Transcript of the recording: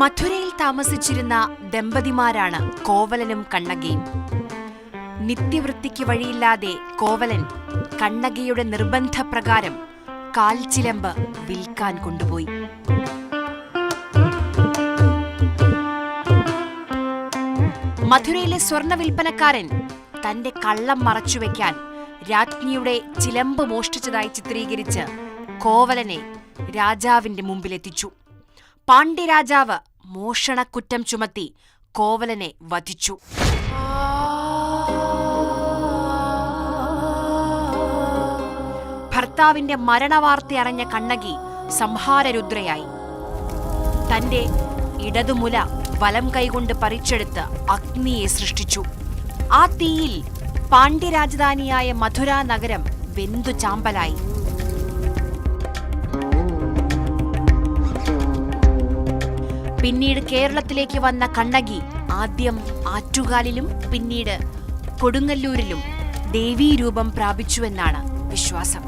മഥുരയിൽ താമസിച്ചിരുന്ന ദമ്പതിമാരാണ് കോവലനും കണ്ണകയും. നിത്യവൃത്തിക്ക് വഴിയില്ലാതെ കോവലൻ കണ്ണകയുടെ നിർബന്ധപ്രകാരം കാൽച്ചിലമ്പ് വിൽക്കാൻ കൊണ്ടുപോയി. മധുരയിലെ സ്വർണ വിൽപ്പനക്കാരൻ തന്റെ കള്ളം മറച്ചുവെക്കാൻ രാജ്ഞിയുടെ ചിലമ്പ് മോഷ്ടിച്ചതായി ചിത്രീകരിച്ച് കോവലനെ രാജാവിന്റെ മുമ്പിലെത്തിച്ചു. പാണ്ഡ്യരാജാവ് മോഷണക്കുറ്റം ചുമത്തി കോവലനെ വധിച്ചു. ഭർത്താവിന്റെ മരണവാർത്ത അറിഞ്ഞ കണ്ണകി സംഹാരരുദ്രയായി. തന്റെ ഇടതുമുല വലം കൈകൊണ്ട് പറിച്ചെടുത്ത് അഗ്നിയെ സൃഷ്ടിച്ചു. ആ തീയിൽ പാണ്ഡ്യരാജധാനിയായ മധുര നഗരം വെന്തു ചാമ്പലായി. പിന്നീട് കേരളത്തിലേക്ക് വന്ന കണ്ണകി ആദ്യം ആറ്റുകാലിലും പിന്നീട് കൊടുങ്ങല്ലൂരിലും ദേവീരൂപം പ്രാപിച്ചുവെന്നാണ് വിശ്വാസം.